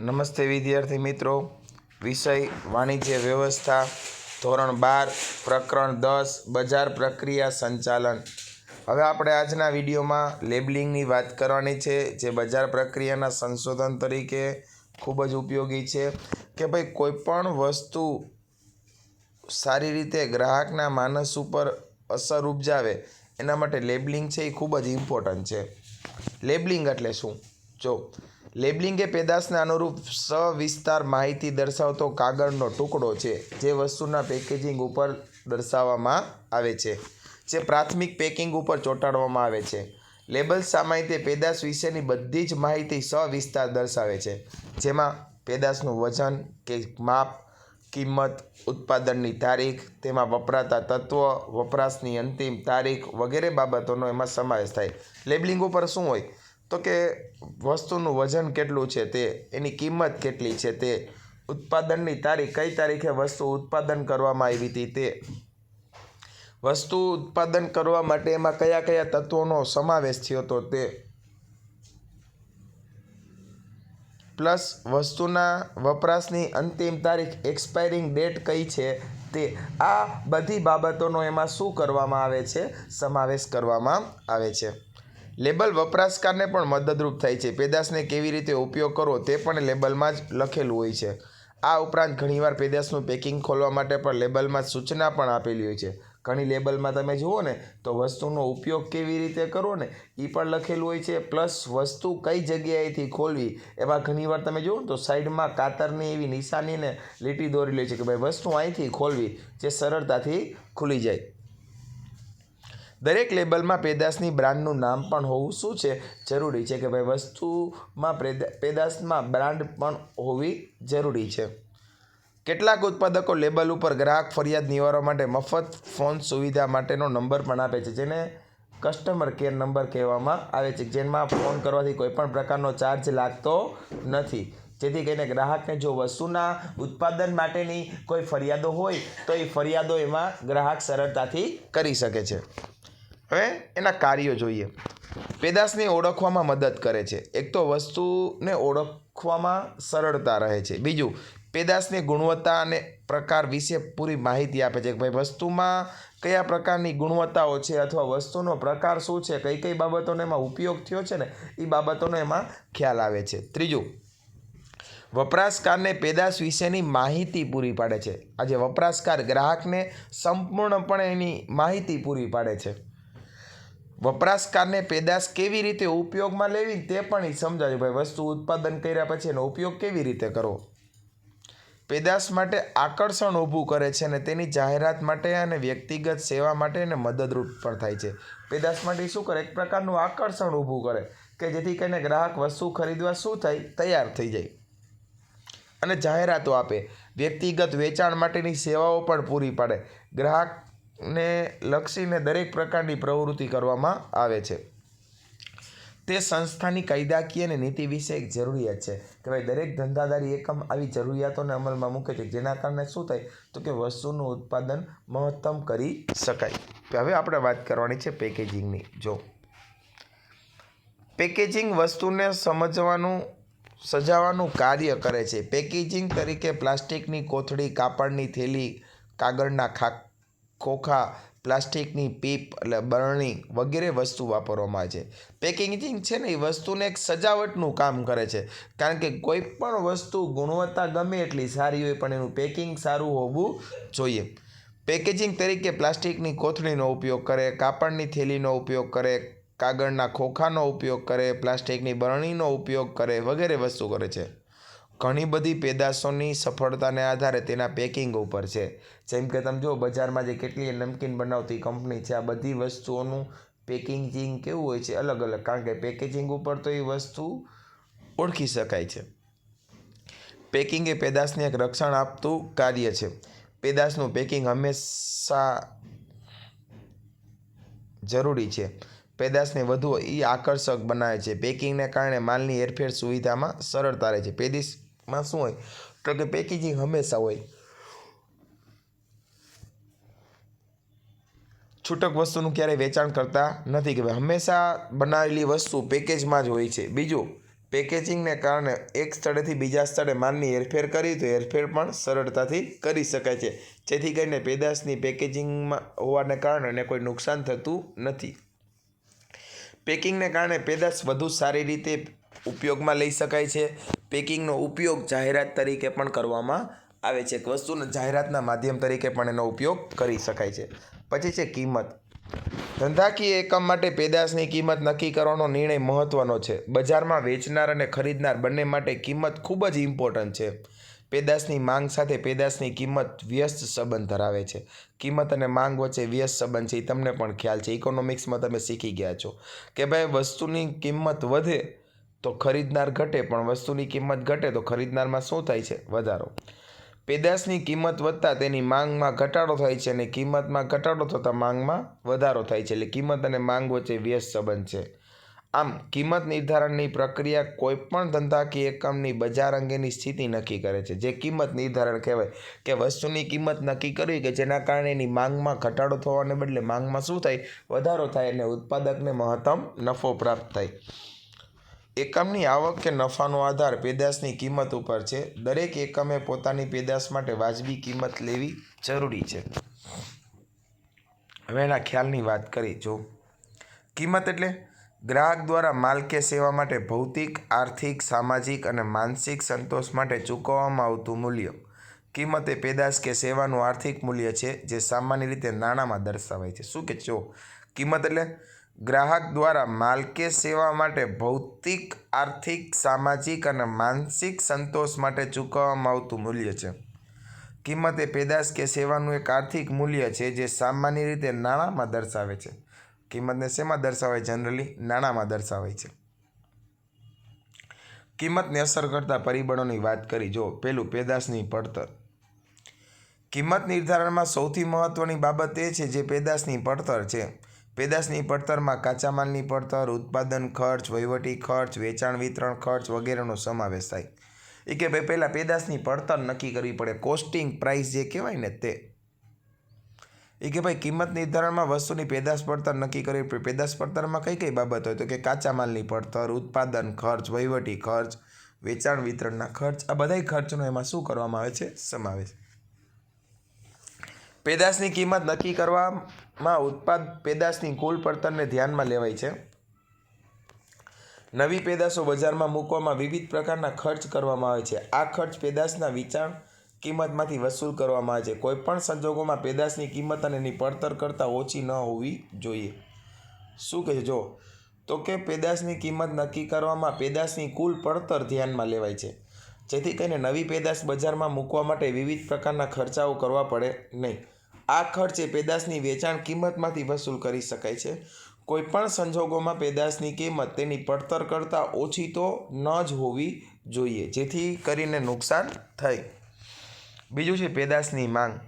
નમસ્તે વિદ્યાર્થી મિત્રો. વિષય વાણિજ્ય વ્યવસ્થા, ધોરણ બાર, પ્રકરણ દસ, બજાર પ્રક્રિયા સંચાલન. હવે આપણે આજના વિડીયોમાં લેબલિંગની વાત કરવાની છે, જે બજાર પ્રક્રિયાના સંશોધન તરીકે ખૂબ જ ઉપયોગી છે કે ભાઈ કોઈપણ વસ્તુ સારી રીતે ગ્રાહકના માનસ ઉપર અસર ઉપજાવે, એના માટે લેબલિંગ છે એ ખૂબ જ ઇમ્પોર્ટન્ટ છે. લેબલિંગ એટલે શું? જો લેબલિંગ એ પેદાશને અનુરૂપ સવિસ્તાર માહિતી દર્શાવતો કાગળનો ટુકડો છે, જે વસ્તુના પેકેજિંગ ઉપર દર્શાવવામાં આવે છે, જે પ્રાથમિક પેકિંગ ઉપર ચોંટાડવામાં આવે છે. લેબલ સામાન્ય પેદાશ વિશેની બધી જ માહિતી સવિસ્તાર દર્શાવે છે, જેમાં પેદાશનું વજન કે માપ, કિંમત, ઉત્પાદનની તારીખ, તેમાં વપરાતા તત્વ, વપરાશની અંતિમ તારીખ વગેરે બાબતોનો એમાં સમાવેશ થાય. લેબલિંગ ઉપર શું હોય? તો કે વસ્તુનું વજન કેટલું છે તે, એની કિંમત કેટલી છે તે, ઉત્પાદનની તારીખ, કઈ તારીખે વસ્તુ ઉત્પાદન કરવામાં આવી હતી તે. વસ્તુ ઉત્પાદન કરવા માટે એમાં કયા કયા તત્વોનો સમાવેશ થયો હતો તે. પ્લસ વસ્તુના વપરાશની અંતિમ તારીખ, એક્સપાયરિંગ ડેટ કઈ છે તે, આ બધી બાબતોનો એમાં શું કરવામાં આવે છે? સમાવેશ કરવામાં આવે છે. લેબલ વપરાશકારને પણ મદદરૂપ થાય છે. પેદાશને કેવી રીતે ઉપયોગ કરવો તે પણ લેબલમાં જ લખેલું હોય છે. આ ઉપરાંત ઘણીવાર પેદાશનું પેકિંગ ખોલવા માટે પણ લેબલમાં સૂચના પણ આપેલી હોય છે. ઘણી લેબલમાં તમે જુઓ ને, તો વસ્તુનો ઉપયોગ કેવી રીતે કરવો ને એ પણ લખેલું હોય છે. પ્લસ વસ્તુ કઈ જગ્યાએથી ખોલવી, એમાં ઘણીવાર તમે જુઓ ને, તો સાઈડમાં કાતરની એવી નિશાનીને લીટી દોરેલી છે કે ભાઈ વસ્તુ અહીંથી ખોલવી, જે સરળતાથી ખુલી જાય. દરેક લેબલમાં પેદાશની બ્રાન્ડનું નામ પણ હોવું શું છે? જરૂરી છે કે ભાઈ વસ્તુમાં પેદા, પેદાશમાં બ્રાન્ડ પણ હોવી જરૂરી છે. કેટલાક ઉત્પાદકો લેબલ ઉપર ગ્રાહક ફરિયાદ નિવારવા માટે મફત ફોન સુવિધા માટેનો નંબર પણ આપે છે, જેને કસ્ટમર કેર નંબર કહેવામાં આવે છે, જેમાં ફોન કરવાથી કોઈ પણ પ્રકારનો ચાર્જ લાગતો નથી. જેથી કરીને ગ્રાહકને જો વસ્તુના ઉત્પાદન માટેની કોઈ ફરિયાદો હોય, તો એ ફરિયાદો એમાં ગ્રાહક સરળતાથી કરી શકે છે. હવે એના કાર્યો જોઈએ. પેદાશને ઓળખવામાં મદદ કરે છે. એક તો વસ્તુને ઓળખવામાં સરળતા રહે છે. બીજું, પેદાશની ગુણવત્તા અને પ્રકાર વિશે પૂરી માહિતી આપે છે કે ભાઈ વસ્તુમાં કયા પ્રકારની ગુણવત્તાઓ છે અથવા વસ્તુનો પ્રકાર શું છે, કઈ કઈ બાબતોનો એમાં ઉપયોગ થયો છે ને એ બાબતોનો એમાં ખ્યાલ આવે છે. ત્રીજું, વપરાશકારને પેદાશ વિશેની માહિતી પૂરી પાડે છે. આજે વપરાશકાર ગ્રાહકને સંપૂર્ણપણે એની માહિતી પૂરી પાડે છે. વપરાશકારને પેદાશ કેવી રીતે ઉપયોગમાં લેવી તે પણ એ સમજાવ્યું ભાઈ, વસ્તુ ઉત્પાદન કર્યા પછી એનો ઉપયોગ કેવી રીતે કરવો? પેદાશ માટે આકર્ષણ ઊભું કરે છે અને તેની જાહેરાત માટે અને વ્યક્તિગત સેવા માટે એને મદદરૂપ પણ થાય છે. પેદાશ માટે શું કરે? એક પ્રકારનું આકર્ષણ ઊભું કરે કે જેથી કરીને ગ્રાહક વસ્તુ ખરીદવા શું થાય? તૈયાર થઈ જાય અને જાહેરાતો આપે. વ્યક્તિગત વેચાણ માટેની સેવાઓ પણ પૂરી પાડે. ગ્રાહકને લક્ષીને દરેક પ્રકારની પ્રવૃત્તિ કરવામાં આવે છે. તે સંસ્થાની કાયદાકીય અને નીતિ વિશે એક જરૂરિયાત છે કે ભાઈ દરેક ધંધાદારી એકમ આવી જરૂરિયાતોને અમલમાં મૂકે છે, જેના કારણે શું થાય? તો કે વસ્તુનું ઉત્પાદન મહત્તમ કરી શકાય. હવે આપણે વાત કરવાની છે પેકેજિંગની. જો. પેકેજિંગ વસ્તુને સમજવાનું, સજાવવાનું કાર્ય કરે છે. પેકેજિંગ તરીકે પ્લાસ્ટિકની કોથળી, કાપડની થેલી, કાગળના ખા ખોખા પ્લાસ્ટિકની પીપ એટલે બરણી વગેરે વસ્તુ વાપરવામાં આવે છે. પેકેજિંગ છે ને એ વસ્તુને એક સજાવટનું કામ કરે છે. કારણ કે કોઈ પણ વસ્તુ ગુણવત્તા ગમે એટલી સારી હોય પણ એનું પેકિંગ સારું હોવું જોઈએ. પેકેજિંગ તરીકે પ્લાસ્ટિકની કોથળીનો ઉપયોગ કરે, કાપડની થેલીનો ઉપયોગ કરે, કાગળના ખોખાનો ઉપયોગ કરે, પ્લાસ્ટિકની બરણીનો ઉપયોગ કરે વગેરે વસ્તુ કરે છે. ઘણી બધી પેદાશોની સફળતાને આધારે તેના પેકિંગ ઉપર છે. જેમ કે તમે જુઓ, બજારમાં જે કેટલી નમકીન બનાવતી કંપની છે, આ બધી વસ્તુઓનું પેકિંગિંગ કેવું હોય છે અલગ અલગ, કારણ કે પેકેજિંગ ઉપર તો એ વસ્તુ ઓળખી શકાય છે. પેકિંગ એ પેદાશને એક રક્ષણ આપતું કાર્ય છે. પેદાશનું પેકિંગ હંમેશા જરૂરી છે. પેદાશને વધુ એ આકર્ષક બનાવે છે. પેકિંગને કારણે માલની હેરફેર સુવિધામાં સરળતા રહે છે. પેદીશમાં શું હોય, તો કે પેકેજિંગ હંમેશા હોય. છૂટક વસ્તુનું ક્યારેય વેચાણ કરતા નથી કે હંમેશા બનાવેલી વસ્તુ પેકેજમાં જ હોય છે. બીજું પેકેજિંગને કારણે એક સ્થળેથી બીજા સ્થળે માલની હેરફેર કરી તો હેરફેર પણ સરળતાથી કરી શકાય છે. જેથી કરીને પેદાશની પેકેજિંગમાં હોવાને કારણે એને કોઈ નુકસાન થતું નથી. પેકિંગને કારણે પેદાશ વધુ સારી રીતે ઉપયોગમાં લઈ શકાય છે. પેકિંગનો ઉપયોગ જાહેરાત તરીકે પણ કરવામાં આવે છે. એક વસ્તુને જાહેરાતના માધ્યમ તરીકે પણ એનો ઉપયોગ કરી શકાય છે. પછી છે કિંમત. ધંધાકીય એકમ માટે પેદાશની કિંમત નક્કી કરવાનો નિર્ણય મહત્વનો છે. બજારમાં વેચનાર અને ખરીદનાર બંને માટે કિંમત ખૂબ જ ઇમ્પોર્ટન્ટ છે. પેદાશની માંગ સાથે પેદાશની કિંમત વ્યસ્ત સંબંધ ધરાવે છે. કિંમત અને માંગ વચ્ચે વ્યસ્ત સંબંધ છે એ તમને પણ ખ્યાલ છે. ઇકોનોમિક્સમાં તમે શીખી ગયા છો કે ભાઈ વસ્તુની કિંમત વધે તો ખરીદનાર ઘટે, પણ વસ્તુની કિંમત ઘટે તો ખરીદનારમાં શું થાય છે? વધારો. પેદાશની કિંમત વધતા તેની માંગમાં ઘટાડો થાય છે અને કિંમતમાં ઘટાડો થતાં માંગમાં વધારો થાય છે. એટલે કિંમત અને માંગ વચ્ચે વ્યસ્ત સંબંધ છે. આમ, કિંમત નિર્ધારણની પ્રક્રિયા કોઈપણ ધંધાકીય એકમની બજાર અંગેની સ્થિતિ નક્કી કરે છે. જે કિંમત નિર્ધારણ કહેવાય કે વસ્તુની કિંમત નક્કી કરવી કે જેના કારણે એની માંગમાં ઘટાડો થવાને બદલે માંગમાં શું થાય? વધારો થાય અને ઉત્પાદકને મહત્તમ નફો પ્રાપ્ત થાય. એકમની આવક કે નફાનો આધાર પેદાશની કિંમત ઉપર છે. દરેક એકમે પોતાની પેદાશ માટે વાજબી કિંમત લેવી જરૂરી છે. હવે એના ખ્યાલની વાત કરી જો કિંમત એટલે ગ્રાહક દ્વારા માલ કે સેવા માટે ભૌતિક, આર્થિક, સામાજિક અને માનસિક સંતોષ માટે ચૂકવવામાં આવતું મૂલ્ય. કિંમત એ પેદાશ કે સેવાનું આર્થિક મૂલ્ય છે, જે સામાન્ય રીતે નાણાંમાં દર્શાવાય છે. શું કે જો? કિંમત એટલે ગ્રાહક દ્વારા માલકે સેવા માટે ભૌતિક, આર્થિક, સામાજિક અને માનસિક સંતોષ માટે ચૂકવવામાં આવતું મૂલ્ય છે. કિંમત એ પેદાશ કે સેવાનું એક આર્થિક મૂલ્ય છે જે સામાન્ય રીતે નાણાંમાં દર્શાવે છે. કિંમતને શેમાં દર્શાવાય? જનરલી નાણાંમાં દર્શાવાય છે. કિંમતને અસર કરતા પરિબળોની વાત કરી. જો, પેલું પેદાશની પડતર. કિંમત નિર્ધારણમાં સૌથી મહત્ત્વની બાબત એ છે જે પેદાશની પડતર છે. પેદાશની પડતરમાં કાચા માલની પડતર, ઉત્પાદન ખર્ચ, વહીવટી ખર્ચ, વેચાણ, વિતરણ ખર્ચ વગેરેનો સમાવેશ થાય. એ કે ભાઈ પહેલાં પેદાશની પડતર નક્કી કરવી પડે. કોસ્ટિંગ પ્રાઇસ જે કહેવાય ને તે. એ કે ભાઈ કિંમત નિર્ધારણમાં વસ્તુની પેદાશ પડતર નક્કી કરવી પડે. પેદાશ પડતરમાં કઈ કઈ બાબત હોય? તો કે કાચા માલની પડતર, ઉત્પાદન ખર્ચ, વહીવટી ખર્ચ, વેચાણ, વિતરણના ખર્ચ, આ બધાય ખર્ચનો એમાં શું કરવામાં આવે છે? સમાવેશ. પેદાશની કિંમત નક્કી કરવામાં ઉત્પાદ પેદાશની કુલ પડતરને ધ્યાનમાં લેવાય છે. નવી પેદાશો બજારમાં મૂકવામાં વિવિધ પ્રકારના ખર્ચ કરવામાં આવે છે. આ ખર્ચ પેદાશના વિચાર કિંમતમાંથી વસૂલ કરવામાં આવે છે. કોઈપણ સંજોગોમાં પેદાશની કિંમત અને એની પડતર કરતાં ઓછી ન હોવી જોઈએ. શું કહે જો, તો કે પેદાશની કિંમત નક્કી કરવામાં પેદાશની કુલ પડતર ધ્યાનમાં લેવાય છે. જેથી કરીને નવી પેદાશ બજારમાં મૂકવા માટે વિવિધ પ્રકારના ખર્ચાઓ કરવા પડે નહીં. આ ખર્ચ એ પેદાશની વેચાણ કિંમતમાંથી વસૂલ કરી શકાય છે. કોઈપણ સંજોગોમાં પેદાશની કિંમત તેની પડતર કરતાં ઓછી તો ન જ હોવી જોઈએ, જેથી કરીને નુકસાન થાય. બીજું છે પેદાશની માંગ.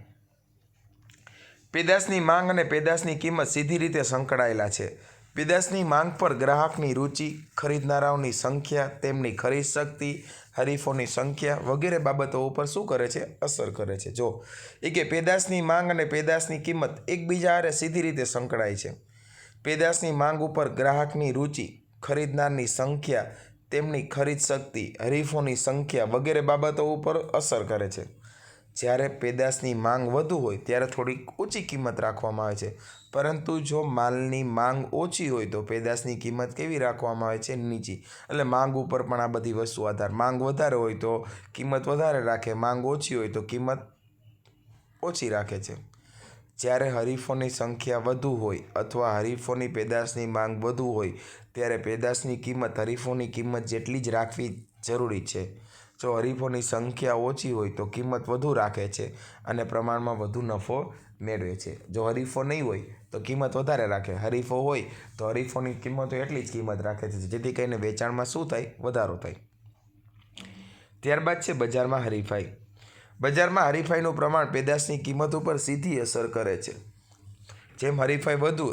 પેદાશની માંગ અને પેદાશની કિંમત સીધી રીતે સંકળાયેલા છે. પેદાશની માંગ પર ગ્રાહકની રુચિ, ખરીદનારાઓની સંખ્યા, તેમની ખરીદ શક્તિ હરીફોની સંખ્યા વગેરે બાબતો ઉપર શું કરે છે? અસર કરે છે. જો, એ કે પેદાશની માંગ અને પેદાશની કિંમત એકબીજા હારે સીધી રીતે સંકળાય છે. પેદાશની માંગ ઉપર ગ્રાહકની રુચિ, ખરીદનારની સંખ્યા, તેમની ખરીદ શક્તિ, હરીફોની સંખ્યા વગેરે બાબતો ઉપર અસર કરે છે. જ્યારે પેદાશની માંગ વધુ હોય ત્યારે થોડીક ઓછી કિંમત રાખવામાં આવે છે. પરંતુ જો માલની માંગ ઓછી હોય તો પેદાશની કિંમત કેવી રાખવામાં આવે છે? નીચી. એટલે માંગ ઉપર પણ આ બધી વસ્તુ આધાર. માંગ વધારે હોય તો કિંમત વધારે રાખે. માંગ ઓછી હોય તો કિંમત ઓછી રાખે છે. જ્યારે હરીફોની સંખ્યા વધુ હોય અથવા હરીફોની પેદાશની માંગ વધુ હોય, ત્યારે પેદાશની કિંમત હરીફોની કિંમત જેટલી જ રાખવી જરૂરી છે. જો હરીફોની સંખ્યા ઓછી હોય તો કિંમત વધુ રાખે છે અને પ્રમાણમાં વધુ નફો મેળવે છે. જો હરીફો નહીં હોય તો કિંમત વધારે રાખે. હરીફો હોય તો હરીફોની કિંમતો એટલી જ કિંમત રાખે છે, જેથી કરીને વેચાણમાં શું થાય? વધારો થાય. ત્યારબાદ છે બજારમાં હરીફાઈ. બજારમાં હરીફાઈનું પ્રમાણ પેદાશની કિંમત ઉપર સીધી અસર કરે છે. જેમ હરીફાઈ વધુ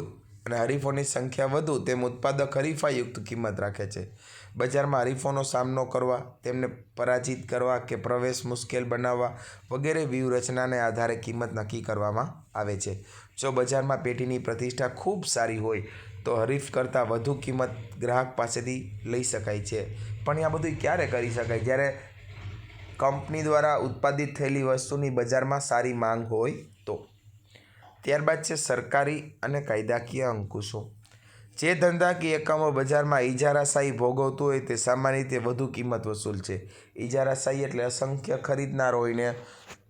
અને હરીફોની સંખ્યા વધુ, તેમ ઉત્પાદક હરીફાઈયુક્ત કિંમત રાખે છે. બજારમાં હરીફોનો સામનો કરવા, તેમને પરાજિત કરવા કે પ્રવેશ મુશ્કેલ બનાવવા વગેરે વ્યૂહરચનાને આધારે કિંમત નક્કી કરવામાં આવે છે. જો બજારમાં પેટીની પ્રતિષ્ઠા ખૂબ સારી હોય, તો હરીફ કરતાં વધુ કિંમત ગ્રાહક પાસેથી લઈ શકાય છે. પણ આ બધું ક્યારે કરી શકાય? જ્યારે કંપની દ્વારા ઉત્પાદિત થયેલી વસ્તુની બજારમાં સારી માંગ હોય તો. ત્યારબાદ છે સરકારી અને કાયદાકીય અંકુશો. જે ધંધાકીય એકમો બજારમાં ઇજારાશાહી ભોગવતું હોય તે સામાન્ય રીતે વધુ કિંમત વસૂલ છે. ઇજારાશાહી એટલે અસંખ્ય ખરીદનાર હોય ને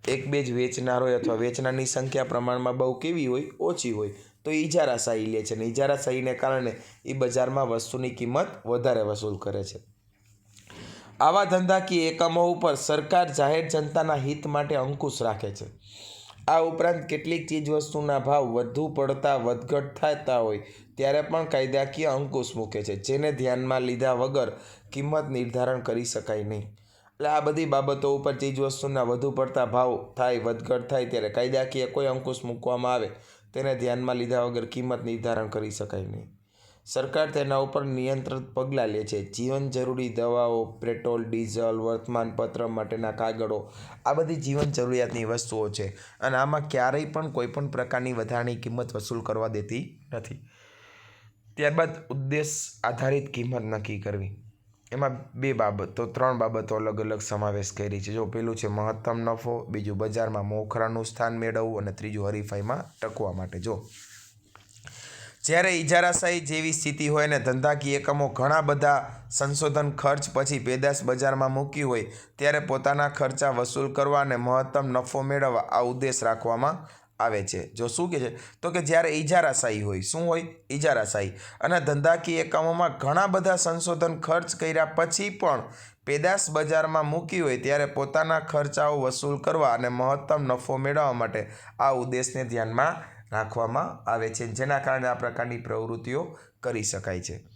એક બે જ વેચનાર હોય અથવા વેચનારની સંખ્યા પ્રમાણમાં બહુ કેવી હોય, ઓછી હોય, તો ઇજારાશાહી લે છે ને ઇજારાશાહીને કારણે એ બજારમાં વસ્તુની કિંમત વધારે વસૂલ કરે છે. આવા ધંધાકીય એકમો ઉપર સરકાર જાહેર જનતાના હિત માટે અંકુશ રાખે છે. આ ઉપરાંત કેટલીક ચીજવસ્તુના ભાવ વધુ પડતા વધઘટ થતા હોય, ત્યારે પણ કાયદાકીય અંકુશ મૂકે છે, જેને ધ્યાનમાં લીધા વગર કિંમત નિર્ધારણ કરી શકાય નહીં. એટલે આ બધી બાબતો ઉપર ચીજવસ્તુના વધુ પડતા ભાવ થાય, વધઘટ થાય, ત્યારે કાયદાકીય કોઈ અંકુશ મૂકવામાં આવે, તેને ધ્યાનમાં લીધા વગર કિંમત નિર્ધારણ કરી શકાય નહીં. સરકાર તેના ઉપર નિયંત્રિત પગલાં લે છે. જીવન જરૂરી દવાઓ, પેટ્રોલ, ડીઝલ, વર્તમાનપત્ર માટેના કાગળો, આ બધી જીવન જરૂરિયાતની વસ્તુઓ છે. અને આમાં ક્યારેય પણ કોઈ પણ પ્રકારની વધારાની કિંમત વસૂલ કરવા દેતી નથી. ત્યારબાદ ઉદ્દેશ આધારિત કિંમત નક્કી કરવી. એમાં બે બાબતો ત્રણ બાબતો અલગ અલગ સમાવેશ કરી છે. જો પેલું છે મહત્તમ નફો, બીજું બજારમાં મોખરાનું સ્થાન મેળવવું અને ત્રીજું હરીફાઈમાં ટકવા માટે. જો જ્યારે ઇજારાશાહી જેવી સ્થિતિ હોય અને ધંધાકીય એકમો ઘણા બધા સંશોધન ખર્ચ પછી પેદાશ બજારમાં મૂકી હોય, ત્યારે પોતાના ખર્ચા વસૂલ કરવા અને મહત્તમ નફો મેળવવા આ ઉદ્દેશ રાખવામાં આવે છે. જો શું કહે છે? તો કે જ્યારે ઇજારાશાહી હોય, શું હોય? ઇજારાશાહી અને ધંધાકીય એકમોમાં ઘણા બધા સંશોધન ખર્ચ કર્યા પછી પણ પેદાશ બજારમાં મૂકી હોય, ત્યારે પોતાના ખર્ચાઓ વસૂલ કરવા અને મહત્તમ નફો મેળવવા માટે આ ઉદ્દેશને ધ્યાનમાં રાખવામાં આવે છે. જેના કારણે આ પ્રકારની પ્રવૃત્તિઓ કરી શકાય છે.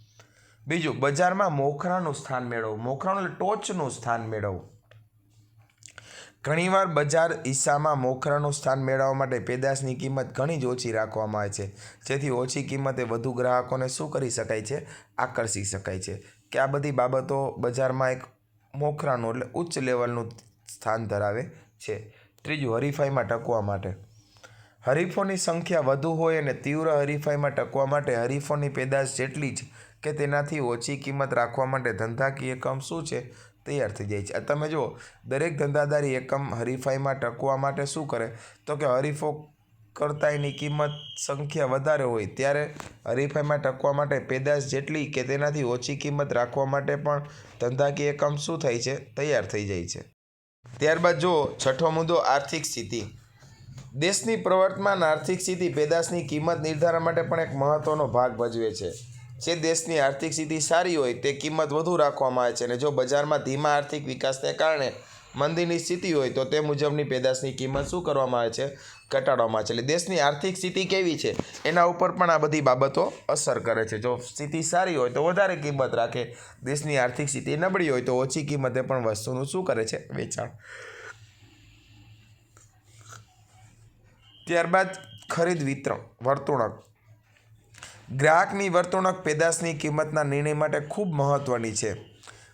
બીજું, બજારમાં મોખરાનું સ્થાન મેળવવું મોખરાનું એટલે ટોચનું સ્થાન મેળવવું ઘણીવાર બજાર હિસ્સામાં મોખરાનું સ્થાન મેળવવા માટે પેદાશની કિંમત ઘણી જ ઓછી રાખવામાં આવે છે. જેથી ઓછી કિંમતે વધુ ગ્રાહકોને શું કરી શકાય છે? આકર્ષી શકાય છે. કે આ બધી બાબતો બજારમાં એક મોખરાનું એટલે ઉચ્ચ લેવલનું સ્થાન ધરાવે છે. ત્રીજું, હરીફાઈમાં ટકવા માટે. હરીફોની સંખ્યા વધુ હોય અને તીવ્ર હરીફાઈમાં ટકવા માટે હરીફોની પેદાશ જેટલી જ કે તેનાથી ઓછી કિંમત રાખવા માટે ધંધાકીય એકમ શું છે તૈયાર થઈ જાય છે. આ તમે જુઓ, દરેક ધંધાદારી એકમ હરીફાઈમાં ટકવા માટે શું કરે? તો કે હરીફો કરતાં એની કિંમત સંખ્યા વધારે હોય ત્યારે હરીફાઈમાં ટકવા માટે પેદાશ જેટલી કે તેનાથી ઓછી કિંમત રાખવા માટે પણ ધંધાકીય એકમ શું થાય છે? તૈયાર થઈ જાય છે. ત્યારબાદ જુઓ, છઠ્ઠો મુદ્દો આર્થિક સ્થિતિ. દેશની પ્રવર્તમાન આર્થિક સ્થિતિ પેદાશની કિંમત નિર્ધારણ માટે પણ એક મહત્ત્વનો ભાગ ભજવે છે. જે દેશની આર્થિક સ્થિતિ સારી હોય તે કિંમત વધુ રાખવામાં આવે છે અને જો બજારમાં ધીમા આર્થિક વિકાસને કારણે મંદીની સ્થિતિ હોય તો તે મુજબની પેદાશની કિંમત શું કરવામાં આવે છે? ઘટાડવામાં આવે છે. એટલે દેશની આર્થિક સ્થિતિ કેવી છે? એના ઉપર પણ આ બધી બાબતો અસર કરે છે. જો સ્થિતિ સારી હોય તો વધારે કિંમત રાખે. દેશની આર્થિક સ્થિતિ નબળી હોય તો ઓછી કિંમતે પણ વસ્તુનું શું કરે છે? વેચાણ. ત્યારબાદ ખરીદ વિતરણ, વર્તુણક. ગ્રાહકની વર્તુણક પેદાશની કિંમતના નિર્ણય માટે ખૂબ મહત્ત્વની છે.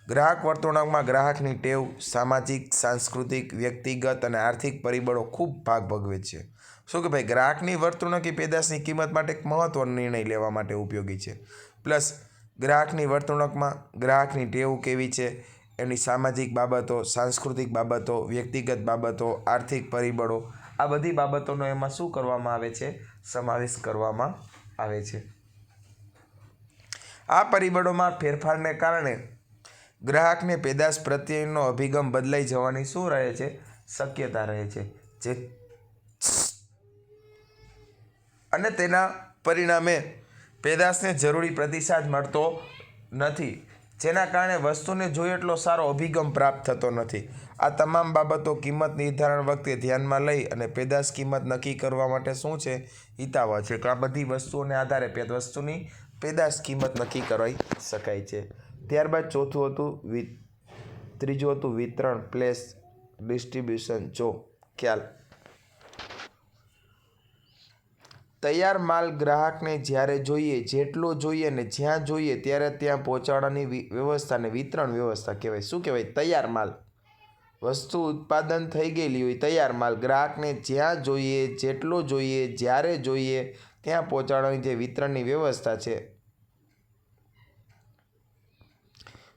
ગ્રાહક વર્તુણકમાં ગ્રાહકની ટેવ, સામાજિક, સાંસ્કૃતિક, વ્યક્તિગત અને આર્થિક પરિબળો ખૂબ ભાગ ભજવે છે. શું કે ભાઈ, ગ્રાહકની વર્તુણક એ પેદાશની કિંમત માટે એક મહત્ત્વનો નિર્ણય લેવા માટે ઉપયોગી છે. પ્લસ, ગ્રાહકની વર્તુણકમાં ગ્રાહકની ટેવ કેવી છે, એની સામાજિક બાબતો, સાંસ્કૃતિક બાબતો, વ્યક્તિગત બાબતો, આર્થિક પરિબળો આ બધી બાબતોનો એમાં શું કરવામાં આવે છે? સમાવેશ કરવામાં આવે છે. આ પરિબળોમાં ફેરફારને કારણે ગ્રાહકને પેદાશ પ્રત્યેનો અભિગમ બદલાઈ જવાની શું રહે છે? શક્યતા રહે છે. જે અને તેના પરિણામે પેદાશને જરૂરી પ્રતિસાદ મળતો નથી. જેના કારણે વસ્તુને જોઈએ એટલો સારો અભિગમ પ્રાપ્ત થતો નથી. આ તમામ બાબતો કિંમત નિર્ધારણ વખતે ધ્યાનમાં લઈ અને પેદાશ કિંમત નક્કી કરવા માટે શું છે હિતાવહ છે. આ બધી વસ્તુઓને આધારે પેદ વસ્તુની પેદાશ કિંમત નક્કી કરાવી શકાય છે. ત્યારબાદ ચોથું હતું ત્રીજું હતું વિતરણ પ્લેસ ડિસ્ટ્રીબ્યુશન. જો, ખ્યાલ. તૈયાર માલ ગ્રાહકને જ્યારે જોઈએ, જેટલો જોઈએ ને જ્યાં જોઈએ, ત્યારે ત્યાં પહોંચાડવાની વ્યવસ્થાને વિતરણ વ્યવસ્થા કહેવાય. શું કહેવાય? તૈયાર માલ. વસ્તુ ઉત્પાદન થઈ ગયેલી હોય તૈયાર માલ ગ્રાહકને જ્યાં જોઈએ, જેટલો જોઈએ, જ્યારે જોઈએ, ત્યાં પહોંચાડવાની જે વિતરણની વ્યવસ્થા છે.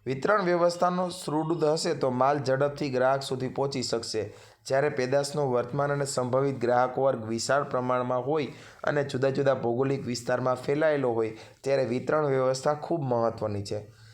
વિતરણ વ્યવસ્થાનો સુદૃઢ હશે તો માલ ઝડપથી ગ્રાહક સુધી પહોંચી શકશે. જ્યારે પેદાશનો વર્તમાન અને સંભવિત ગ્રાહક વર્ગ વિશાળ પ્રમાણમાં હોય અને જુદા જુદા ભૌગોલિક વિસ્તારમાં ફેલાયેલો હોય, ત્યારે વિતરણ વ્યવસ્થા ખૂબ મહત્ત્વની છે.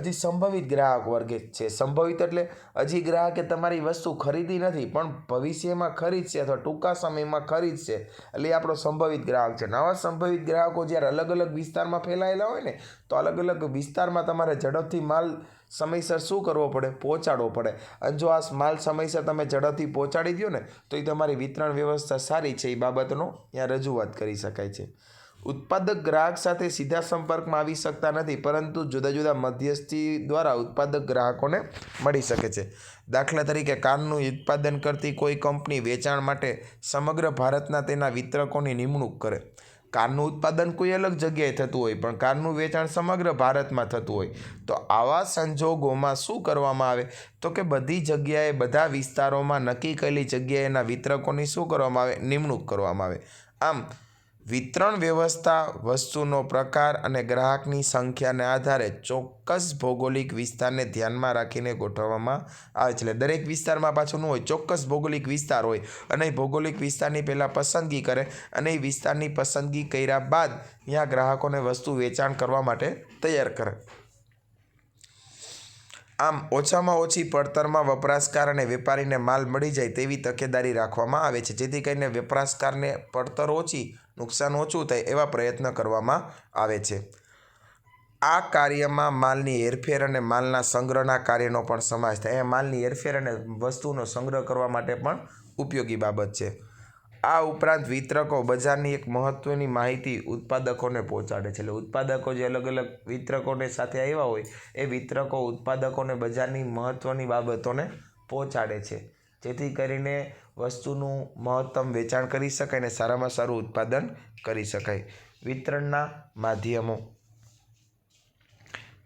હજી સંભવિત ગ્રાહક વર્ગ છે. સંભવિત એટલે હજી ગ્રાહકે તમારી વસ્તુ ખરીદી નથી, પણ ભવિષ્યમાં ખરીદશે અથવા ટૂંકા સમયમાં ખરીદશે એટલે એ આપણો સંભવિત ગ્રાહક છે. નવા સંભવિત ગ્રાહકો જ્યારે અલગ અલગ વિસ્તારમાં ફેલાયેલા હોય ને, તો અલગ અલગ વિસ્તારમાં તમારે ઝડપથી માલ સમયસર શું કરવો પડે? પહોંચાડવો પડે. અને જો આ માલ સમયસર તમે ઝડપથી પહોંચાડી દો ને, તો એ તમારી વિતરણ વ્યવસ્થા સારી છે. એ બાબતનો ત્યાં રજૂઆત કરી શકાય છે. ઉત્પાદક ગ્રાહક સાથે સીધા સંપર્કમાં આવી શકતા નથી, પરંતુ જુદા જુદા મધ્યસ્થી દ્વારા ઉત્પાદક ગ્રાહકોને મળી શકે છે. દાખલા તરીકે કારનું ઉત્પાદન કરતી કોઈ કંપની વેચાણ માટે સમગ્ર ભારતના તેના વિતરકોની નિમણૂક કરે. કારનું ઉત્પાદન કોઈ અલગ જગ્યાએ થતું હોય, પણ કારનું વેચાણ સમગ્ર ભારતમાં થતું હોય. તો આવા સંજોગોમાં શું કરવામાં આવે? તો કે બધી જગ્યાએ, બધા વિસ્તારોમાં નક્કી કરેલી જગ્યાએના વિતરકોની શું કરવામાં આવે? નિમણૂક કરવામાં આવે. આમ વિતરણ વ્યવસ્થા, વસ્તુનો પ્રકાર અને ગ્રાહકની સંખ્યાને આધારે ચોક્કસ ભૌગોલિક વિસ્તારને ધ્યાનમાં રાખીને ગોઠવવામાં આવે છે. એટલે દરેક વિસ્તારમાં પાછું ન હોય, ચોક્કસ ભૌગોલિક વિસ્તાર હોય અને એ ભૌગોલિક વિસ્તારની પહેલાં પસંદગી કરે અને એ વિસ્તારની પસંદગી કર્યા બાદ ત્યાં ગ્રાહકોને વસ્તુ વેચાણ કરવા માટે તૈયાર કરે. આમ, ઓછામાં ઓછી પડતરમાં વપરાશકાર અને વેપારીને માલ મળી જાય તેવી તકેદારી રાખવામાં આવે છે. જેથી કરીને વપરાશકારને પડતર ઓછી નુકસાન ઓછું થાય એવા પ્રયત્ન કરવામાં આવે છે. આ કાર્યમાં માલની હેરફેર અને માલના સંગ્રહના કાર્યનો પણ સમાવેશ થાય. એ માલની હેરફેર અને વસ્તુનો સંગ્રહ કરવા માટે પણ ઉપયોગી બાબત છે. આ ઉપરાંત વિતરકો બજારની એક મહત્ત્વની માહિતી ઉત્પાદકોને પહોંચાડે છે. એટલે ઉત્પાદકો જે અલગ અલગ વિતરકોને સાથે આવ્યા હોય, એ વિતરકો ઉત્પાદકોને બજારની મહત્ત્વની બાબતોને પહોંચાડે છે. જેથી કરીને વસ્તુનું મહત્તમ વેચાણ કરી શકાય અને સારામાં સારું ઉત્પાદન કરી શકાય. વિતરણના માધ્યમો.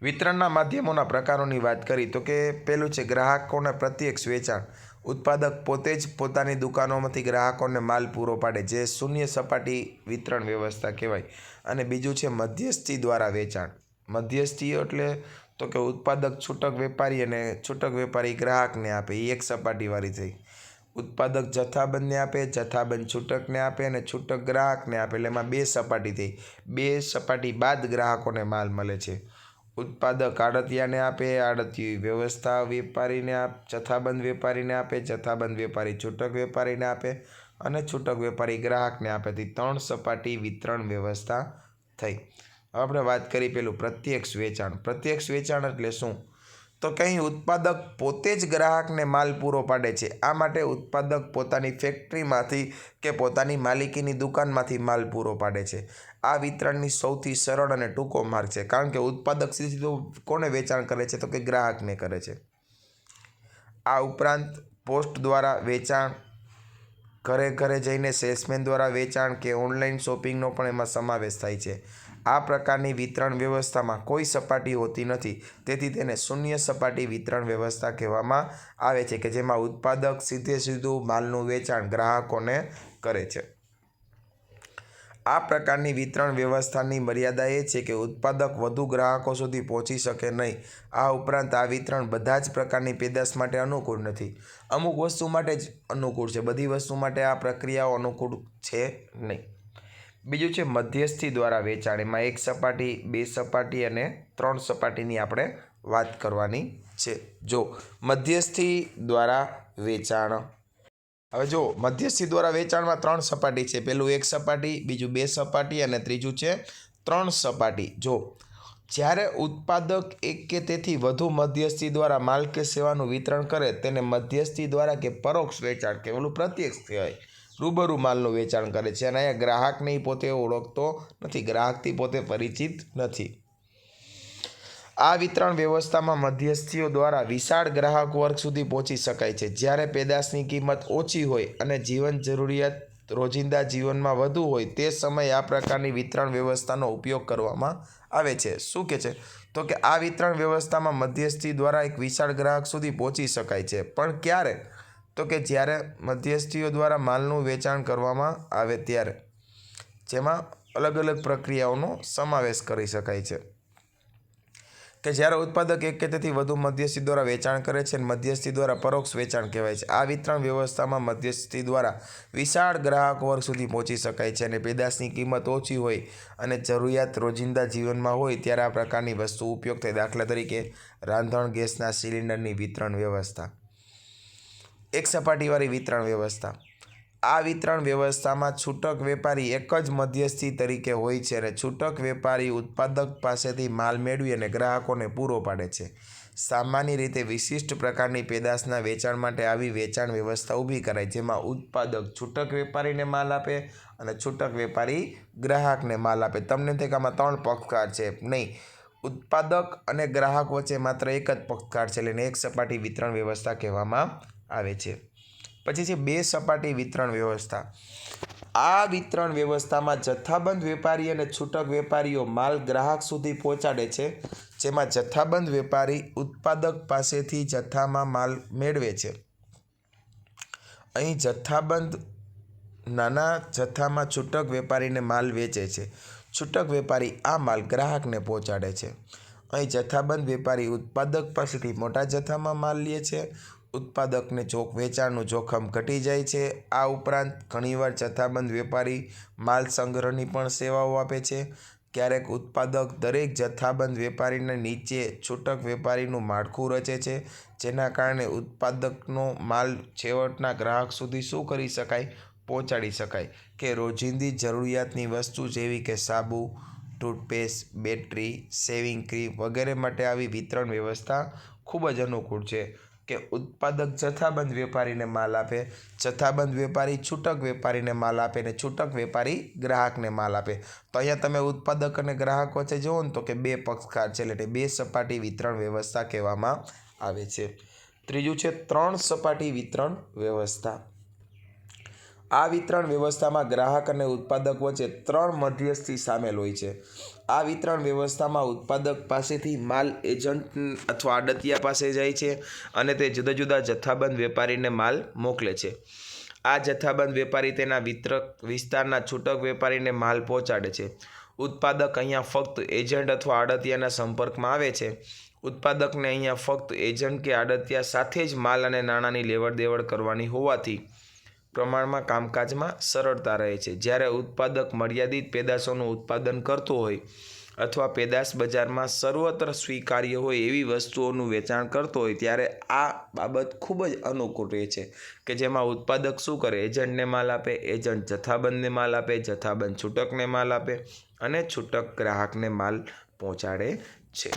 વિતરણના માધ્યમોના પ્રકારોની વાત કરી તો કે પહેલું છે ગ્રાહકોને પ્રત્યક્ષ વેચાણ. ઉત્પાદક પોતે જ પોતાની દુકાનોમાંથી ગ્રાહકોને માલ પૂરો પાડે, જે શૂન્ય સપાટી વિતરણ વ્યવસ્થા કહેવાય. અને બીજું છે મધ્યસ્થી દ્વારા વેચાણ. મધ્યસ્થી એટલે તો કે ઉત્પાદક છૂટક વેપારી અને છૂટક વેપારી ગ્રાહકને આપે એ એક સપાટીવાળી થઈ. ઉત્પાદક જથ્થાબંધને આપે, જથ્થાબંધ છૂટકને આપે અને છૂટક ગ્રાહકને આપે. એટલે એમાં બે સપાટી થઈ. બે સપાટી બાદ ગ્રાહકોને માલ મળે છે. ઉત્પાદક આડતિયાને આપે આડતિયું વ્યવસ્થા વેપારીને આપ, જથ્થાબંધ વેપારીને આપે, જથ્થાબંધ વેપારી છૂટક વેપારીને આપે અને છૂટક વેપારી ગ્રાહકને આપે. તે ત્રણ સપાટી વિતરણ વ્યવસ્થા થઈ. હવે આપણે વાત કરી પેલું પ્રત્યક્ષ વેચાણ. પ્રત્યક્ષ વેચાણ એટલે શું? તો કંઈ ઉત્પાદક પોતે જ ગ્રાહકને માલ પૂરો પાડે છે? આ માટે ઉત્પાદક પોતાની ફેક્ટરીમાંથી કે પોતાની માલિકીની દુકાનમાંથી માલ પૂરો પાડે છે. આ વિતરણની સૌથી સરળ અને ટૂંકો માર્ગ છે. કારણ કે ઉત્પાદક સીધું કોને વેચાણ કરે છે તો કે ગ્રાહકને કરે છે. આ ઉપરાંત પોસ્ટ દ્વારા વેચાણ, ઘરે ઘરે જઈને સેલ્સમેન દ્વારા વેચાણ કે ઓનલાઈન શોપિંગનો પણ એમાં સમાવેશ થાય છે. આ પ્રકારની વિતરણ વ્યવસ્થામાં કોઈ સપાટી હોતી નથી. તેથી તેને શૂન્ય સપાટી વિતરણ વ્યવસ્થા કહેવામાં આવે છે કે જેમાં ઉત્પાદક સીધે સીધું માલનું વેચાણ ગ્રાહકોને કરે છે. આ પ્રકારની વિતરણ વ્યવસ્થાની મર્યાદા એ છે કે ઉત્પાદક વધુ ગ્રાહકો સુધી પહોંચી શકે નહીં. આ ઉપરાંત આ વિતરણ બધા જ પ્રકારની પેદાશ માટે અનુકૂળ નથી. અમુક વસ્તુ માટે જ અનુકૂળ છે, બધી વસ્તુ માટે આ પ્રક્રિયાઓ અનુકૂળ છે નહીં. બીજું છે મધ્યસ્થી દ્વારા વેચાણ. એમાં એક સપાટી, બે સપાટી અને ત્રણ સપાટીની આપણે વાત કરવાની છે. જો, મધ્યસ્થી દ્વારા વેચાણ. હવે જો, મધ્યસ્થી દ્વારા વેચાણમાં ત્રણ સપાટી છે. પેલું એક સપાટી, બીજું બે સપાટી અને ત્રીજું છે ત્રણ સપાટી. જો, જ્યારે ઉત્પાદક એક કે તેથી વધુ મધ્યસ્થી દ્વારા માલ કે સેવાનું વિતરણ કરે, તેને મધ્યસ્થી દ્વારા કે પરોક્ષ વેચાણ કે ઓલું પ્રત્યક્ષ કહેવાય. રૂબરૂ માલનું વેચાણ કરે છે અને અહીંયા ગ્રાહકને પોતે ઓળખતો નથી. ગ્રાહકથી પોતે પરિચિત નથી. આ વિતરણ વ્યવસ્થામાં મધ્યસ્થીઓ દ્વારા વિશાળ ગ્રાહક વર્ગ સુધી પહોંચી શકાય છે. જ્યારે પેદાશની કિંમત ઓછી હોય અને જીવન જરૂરિયાત રોજિંદા જીવનમાં વધુ હોય તે સમયે આ પ્રકારની વિતરણ વ્યવસ્થાનો ઉપયોગ કરવામાં આવે છે. શું કે છે? તો કે આ વિતરણ વ્યવસ્થામાં મધ્યસ્થી દ્વારા એક વિશાળ ગ્રાહક સુધી પહોંચી શકાય છે. પણ ક્યારે? તો કે જ્યારે મધ્યસ્થીઓ દ્વારા માલનું વેચાણ કરવામાં આવે ત્યારે જેમાં અલગ અલગ પ્રક્રિયાઓનો સમાવેશ કરી શકાય છે. કે જ્યારે ઉત્પાદક એક કે તેથી વધુ મધ્યસ્થી દ્વારા વેચાણ કરે છે અને મધ્યસ્થી દ્વારા પરોક્ષ વેચાણ કહેવાય છે. આ વિતરણ વ્યવસ્થામાં મધ્યસ્થી દ્વારા વિશાળ ગ્રાહક વર્ગ સુધી પહોંચી શકાય છે અને પેદાશની કિંમત ઓછી હોય અને જરૂરિયાત રોજિંદા જીવનમાં હોય ત્યારે આ પ્રકારની વસ્તુ ઉપયોગ થાય. દાખલા તરીકે રાંધણ ગેસના સિલિન્ડરની વિતરણ વ્યવસ્થા. એક સપાટીવાળી વિતરણ વ્યવસ્થા. આ વિતરણ વ્યવસ્થામાં છૂટક વેપારી એક જ મધ્યસ્થી તરીકે હોય છે અને છૂટક વેપારી ઉત્પાદક પાસેથી માલ મેળવી અને ગ્રાહકોને પૂરો પાડે છે. સામાન્ય રીતે વિશિષ્ટ પ્રકારની પેદાશના વેચાણ માટે આવી વેચાણ વ્યવસ્થા ઊભી કરાય, જેમાં ઉત્પાદક છૂટક વેપારીને માલ આપે અને છૂટક વેપારી ગ્રાહકને માલ આપે. તમને તે આમાં ત્રણ પક્ષકાર છે, નહીં. ઉત્પાદક અને ગ્રાહક વચ્ચે માત્ર એક જ પક્ષકાર છે, એટલે એક સપાટી વિતરણ વ્યવસ્થા કહેવામાં આવે છે. પછી છે બે સપાટી વિતરણ વ્યવસ્થા. આ વિતરણ વ્યવસ્થામાં જથ્થાબંધ વેપારી અને છૂટક વેપારીઓ માલ ગ્રાહક સુધી પહોંચાડે છે, જેમાં જથ્થાબંધ વેપારી ઉત્પાદક પાસેથી જથ્થામાં માલ મેળવે છે. અહીં જથ્થાબંધ, નાના જથ્થામાં છૂટક વેપારીને માલ વેચે છે. છૂટક વેપારી આ માલ ગ્રાહકને પહોંચાડે છે. અહીં જથ્થાબંધ વેપારી ઉત્પાદક પાસેથી મોટા જથ્થામાં માલ લે છે ઉત્પાદકને જોખ વેચાણનું જોખમ ઘટી જાય છે. આ ઉપરાંત ઘણીવાર જથ્થાબંધ વેપારી માલ સંગ્રહની પણ સેવાઓ આપે છે. ક્યારેક ઉત્પાદક દરેક જથ્થાબંધ વેપારીને નીચે છૂટક વેપારીનું માળખું રચે છે, જેના કારણે ઉત્પાદકનો માલ છેવટના ગ્રાહક સુધી શું કરી શકાય? પહોંચાડી શકાય કે રોજિંદી જરૂરિયાતની વસ્તુ જેવી કે સાબુ, ટૂથપેસ્ટ, બેટરી, સેવિંગ ક્રીમ વગેરે માટે આવી વિતરણ વ્યવસ્થા ખૂબ જ અનુકૂળ છે. કે ઉત્પાદક જથ્થાબંધ વેપારીને માલ આપે, જથ્થાબંધ વેપારી, છૂટક વેપારીને માલ આપે ને છૂટક વેપારી ગ્રાહકને માલ આપે. તો અહીંયા તમે ઉત્પાદક અને ગ્રાહક વચ્ચે જુઓ ને તો કે બે પક્ષકાર છે, એટલે બે સપાટી વિતરણ વ્યવસ્થા કહેવામાં આવે છે. ત્રીજું છે, ત્રણ સપાટી વિતરણ વ્યવસ્થા. આ વિતરણ વ્યવસ્થામાં ગ્રાહક અને ઉત્પાદક વચ્ચે ત્રણ મધ્યસ્થી સામેલ હોય છે. આ વિતરણ વ્યવસ્થામાં ઉત્પાદક પાસેથી માલ એજન્ટ અથવા આડતિયા પાસે જાય છે અને તે જુદા જુદા જથ્થાબંધ વેપારીને માલ મોકલે છે. આ જથ્થાબંધ વેપારી તેના વિતરક વિસ્તારના છૂટક વેપારીને માલ પહોંચાડે છે. ઉત્પાદક અહીંયા ફક્ત એજન્ટ અથવા આડતિયાના સંપર્કમાં આવે છે. ઉત્પાદકને અહીંયા ફક્ત એજન્ટ કે આડતિયા સાથે જ માલ અને નાણાંની લેવડ દેવડ કરવાની હોવાથી પ્રમાણમાં કામકાજમાં સરળતા રહે છે. જ્યારે ઉત્પાદક મર્યાદિત પેદાશોનું ઉત્પાદન કરતો હોય અથવા પેદાશ બજારમાં સર્વત્ર સ્વીકાર્ય હોય એવી વસ્તુઓનું વેચાણ કરતો હોય, ત્યારે આ બાબત ખૂબ જ અનુકૂળ રહે છે કે જેમાં ઉત્પાદક શું કરે? એજન્ટને માલ આપે, એજન્ટ જથ્થાબંધને માલ આપે, જથ્થાબંધ છૂટકને માલ આપે અને છૂટક ગ્રાહકને માલ પહોંચાડે છે.